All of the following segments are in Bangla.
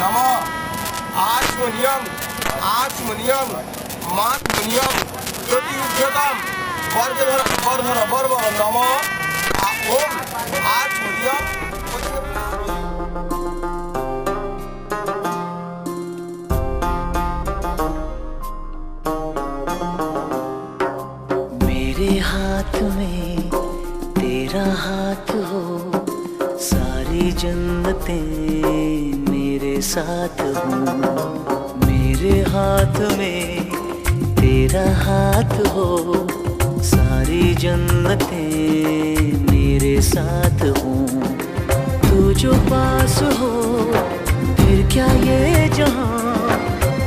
নম আচমনিয়ম আচমনিয়ম মাতমনিয়ম যদি উচ্চতম বর্গ ধর বর ধর বর বর নম ওম আচমনিয়ম जन्नतें मेरे साथ हो। मेरे हाथ में तेरा हाथ हो। सारी जन्नतें मेरे साथ हो। तू जो पास हो, फिर क्या ये जहाँ?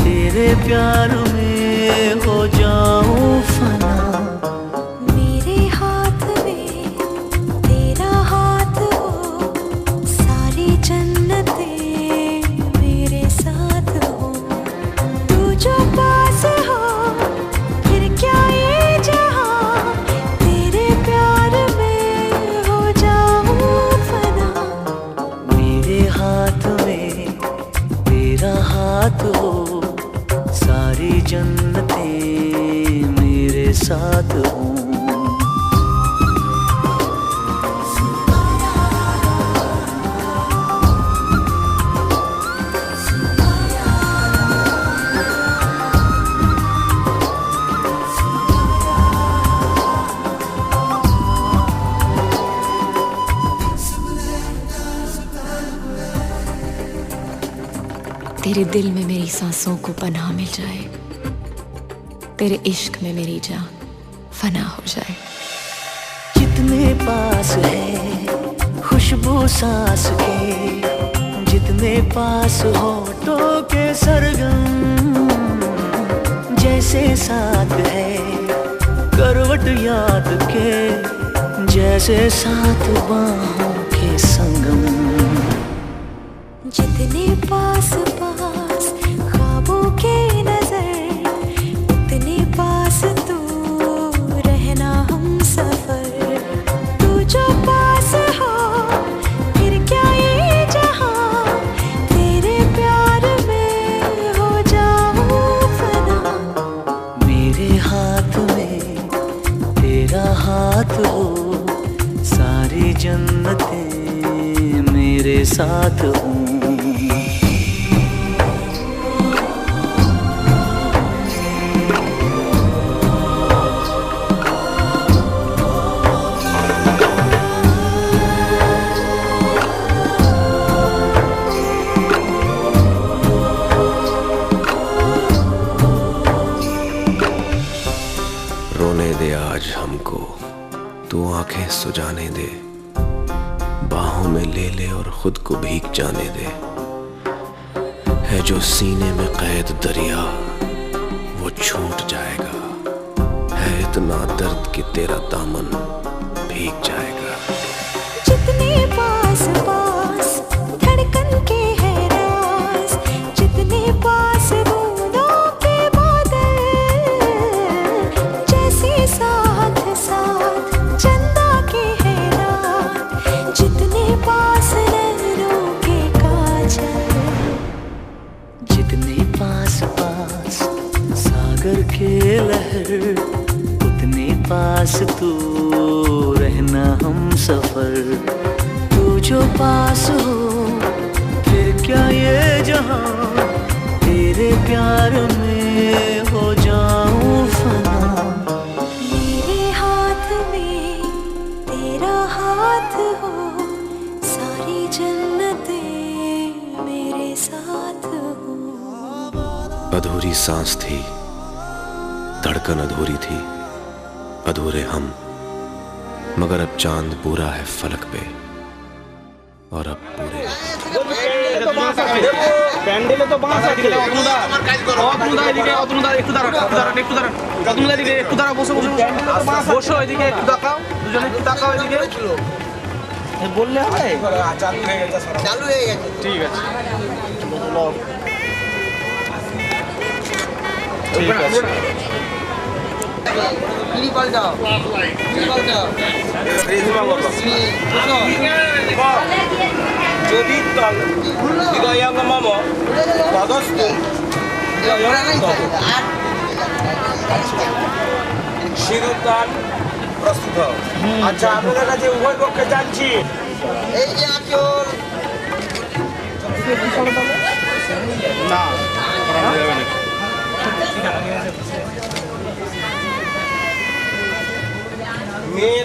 तेरे प्यार में हो जाऊँ फना। हाथ हो सारी जन्नतें मेरे साथ हो। तेरे दिल में मेरी सांसों को पनाह मिल जाए। तेरे इश्क में मेरी जान फना हो जाए। जितने पास है, खुशबू सांस के, जितने पास होठों के सरगम, जैसे साथ है, करवट याद के, जैसे साथ बाहों के संगम जितने पास पास ख्वाबों के नज़र, उतने पास तू रहना हम सफ़र। तू जो पास हो, फिर क्या ये जहाँ? तेरे प्यार में हो जाऊँ फना। मेरे हाथ में तेरा हाथ हो, सारी जन्नतें मेरे साथ हूँ। आँखें सुजाने दे। बाहों में ले ले और खुद को भीग जाने दे। है जो सीने में कैद दरिया, वो छूट जाएगा। है इतना दर्द कि तेरा दामन भीग जाएगा। उतने पास तू रहना हम सफ़र। तू जो पास हो फिर क्या ये जहाँ? तेरे प्यार में हो जाऊँ फना। मेरे हाथ में तेरा हाथ हो सारी जन्नतें मेरे साथ हो। अधूरी सांस थी। धड़कन अधूरी थी अधूरे हम मगर अब चांद पूरा है फलक पे और अब पूरे প্যান্ডেলে তো বাঁশ আছে অতনুদা অতনুদা এদিকে অতনুদা একটু দাঁড়ান একটু দাঁড়ান একটু দাঁড়ান অতনুদা এদিকে একটু দাঁড়া বসে বসে বসে বসো এদিকে একটু তাকাও দুজনে একটু তাকাও এদিকে এ, বললে হবে চালু হয়ে গেছে ঠিক আছে ঠিক আছে যদি তং হৃদয়ং মম তদস্তু হৃদয়ং প্রস্তুত আচ্ছা আপনাদের কাছে উভয় পক্ষে জানছি এই যে মেয়ে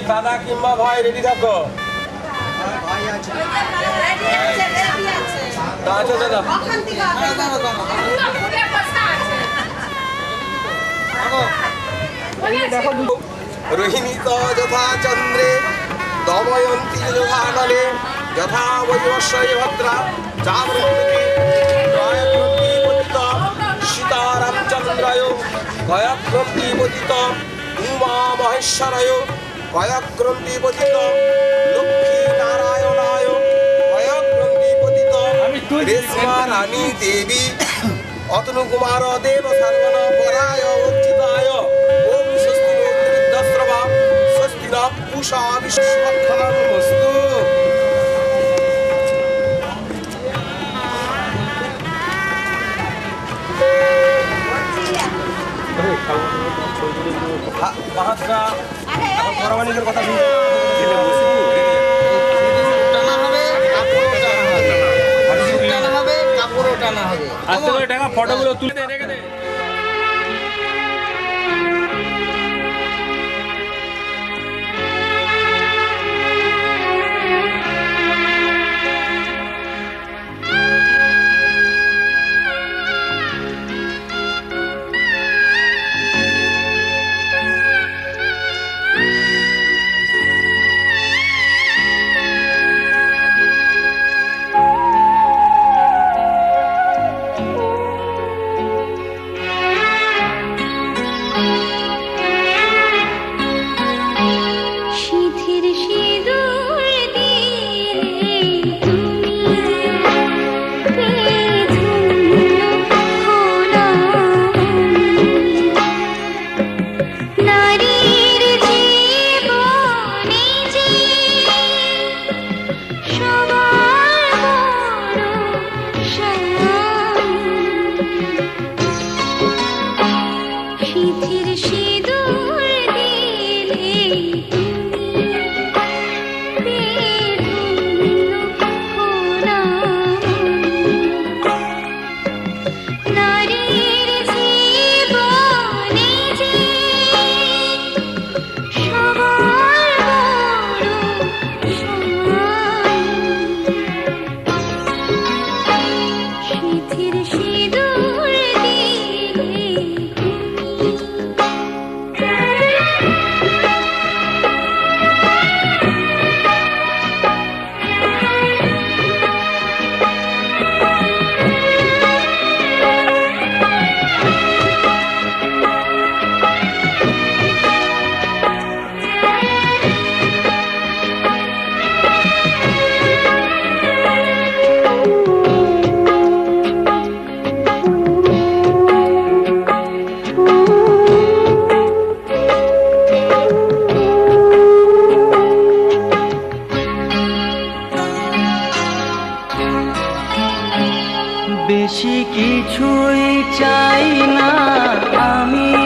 দাদা কিংবা ভাই রেডি থাকো? আচ্ছা দাদা। রোহিণী তো যথা চন্দ্রে, দময়ন্তী যথা নলে, যথা বৈবস্বয় ভদ্রা পতিত, সীতারামচন্দ্রায় গয়গ্রন্থি পতিত, উমা মহেশ্বরায় গয়গ্রন্থি পতিত লক্ষ্মী নারায়ণায় গয়গ্রন্থি পতিত। রেশমা রানী দেবী অতনু কুমার দেব সর্বন পরায় উচ্চিতায় ওম স্বস্তি বিদ্যাশ্রবা স্বস্তি ন পুষা বিশ্বক্ষণমস্তু বাহাত্রা এখন পরমাণিকের কথা টানা হবে কাপড়ও টানা হবে সিঁদুর টানা হবে। কাপড়ও টানা হবে। আস্তে করে টাকা ফটোগুলো তুলে সিঁথির সিঁদুর বেশি কিছুই চাই না। আমি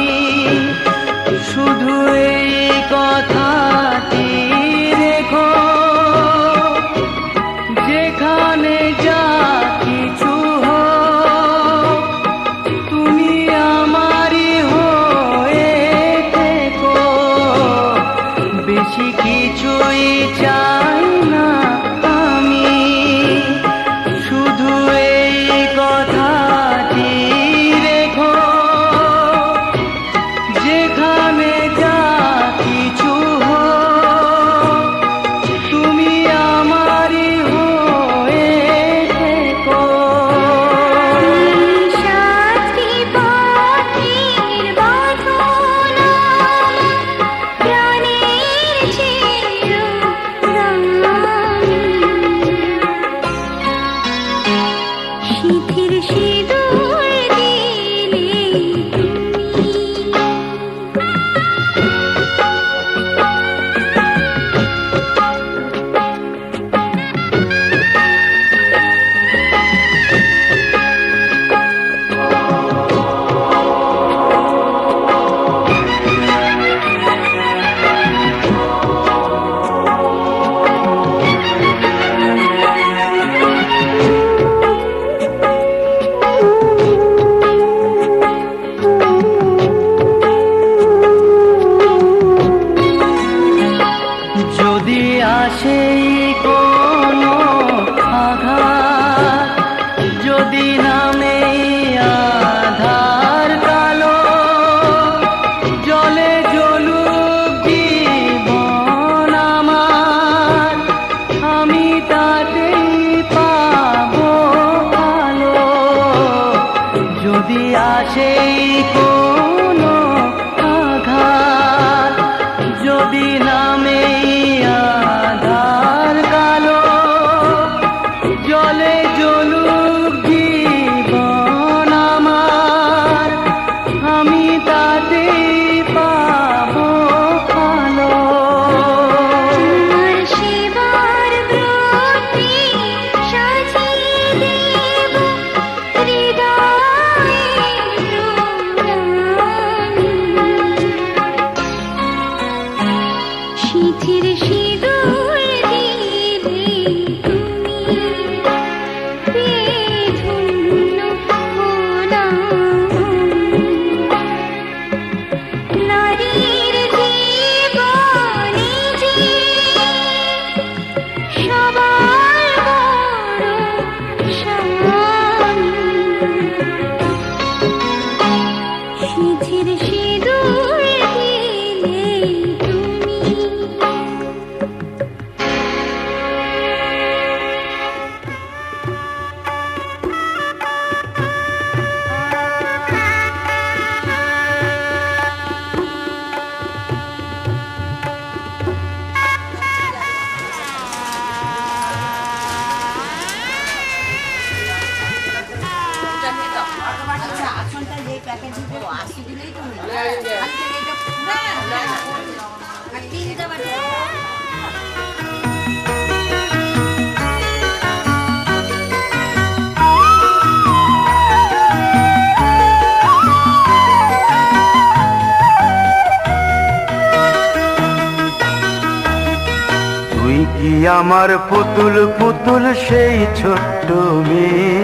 পুতুল পুতুল সেই ছোট্ট মেয়ে।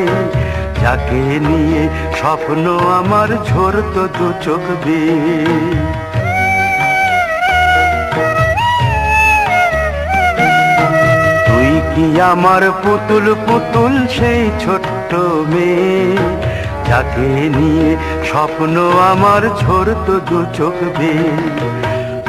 যাকে নিয়ে স্বপ্ন আমার ঝরতো দু চোখ বেয়ে তুই কি আমার পুতুল পুতুল সেই ছোট্ট মেয়ে? যাকে নিয়ে স্বপ্ন আমার ঝরতো দু চোখ বেয়ে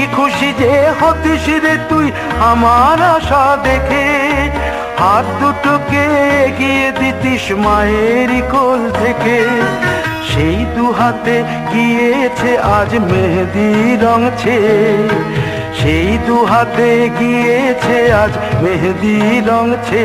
কি খুশি যে হতিস রে তুই আমার আশা দেখে। হাত দুটোকে এগিয়ে দিতিস মায়ের কোল থেকে। সেই দু হাতে গিয়েছে আজ মেহেদি রংছে সেই দু হাতে গিয়েছে আজ মেহেদি রংছে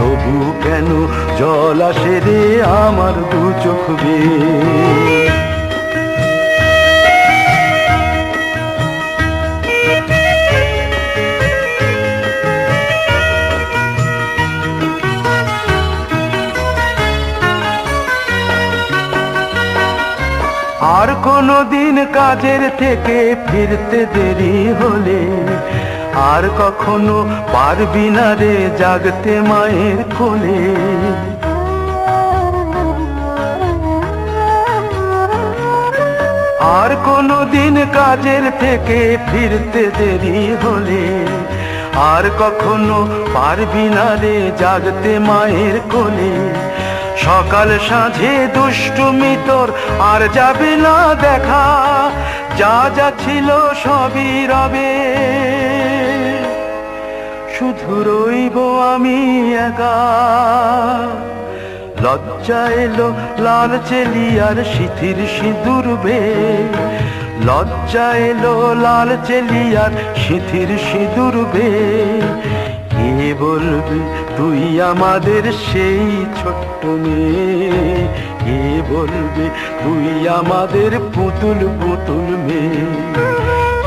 তবু কেন জল আসে রে আমার দু চোখ আর কোনো দিন কাজের থেকে ফিরতে দেরি হলে আর কখনো পারবি না রে জাগতে মায়ের কোলে। আর কোনো দিন কাজের থেকে ফিরতে দেরি হলে, আর কখনো পারবি না রে জাগতে মায়ের কোলে। সকাল সাঁঝে দুষ্টুমি তোর আর যাবে না দেখা, যা যা ছিল সবই রবে। শুধু রইব আমি একা। লজ্জা এলো লাল চেলিয়ার সিথির সিঁদুর বে লজ্জা এলো লাল চেলিয়ার সিথির সিঁদুর বে কে বলবে তুই আমাদের সেই ছোট্ট মেয়ে? কে বলবে তুই আমাদের পুতুল পুতুল মেয়ে?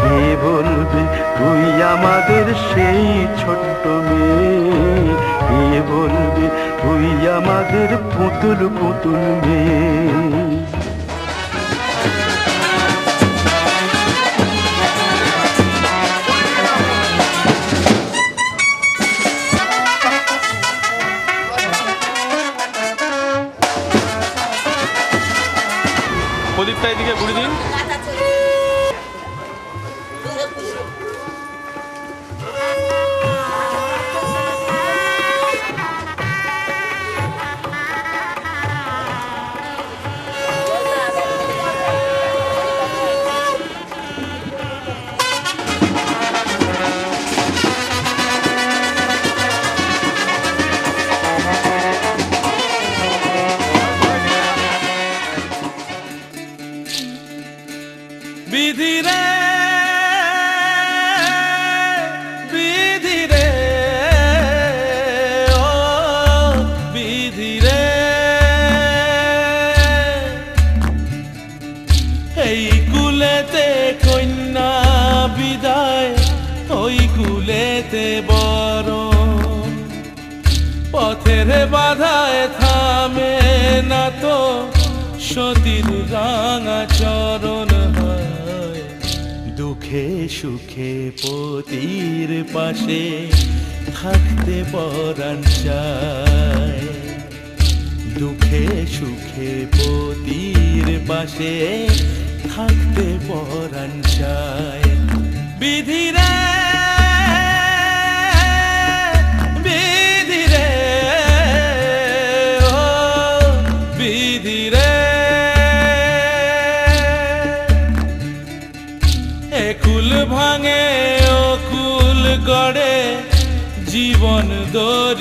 কে বলবে তুই আমাদের সেই ছোট্ট মেয়ে। কে বলবে তুই আমাদের পুতুল পুতুল মেয়ে প্রদীপটা এদিকে ঘুরে দিন। বাধায় থামে না তো। সতীর রাঙা চরণ হয়। দুঃখে সুখে পতির পাশে থাকতে পরাণ চায়। দুঃখে সুখে পতির পাশে থাকতে পরাণ চায়। বিধিরে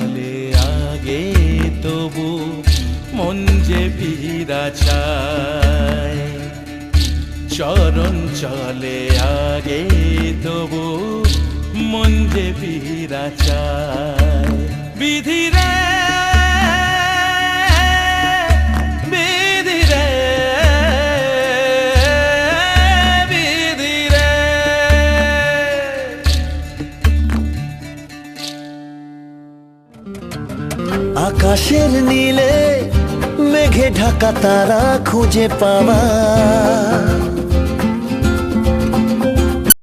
চলে আগে তবু মন যে ভিড়া চায়। চরণ চলে, আগে তবু মন যে ভিড়া চায়। বিধিরে বিধিরে আকাশের নীলে মেঘে ঢাকা তারা খুঁজে পাওয়া।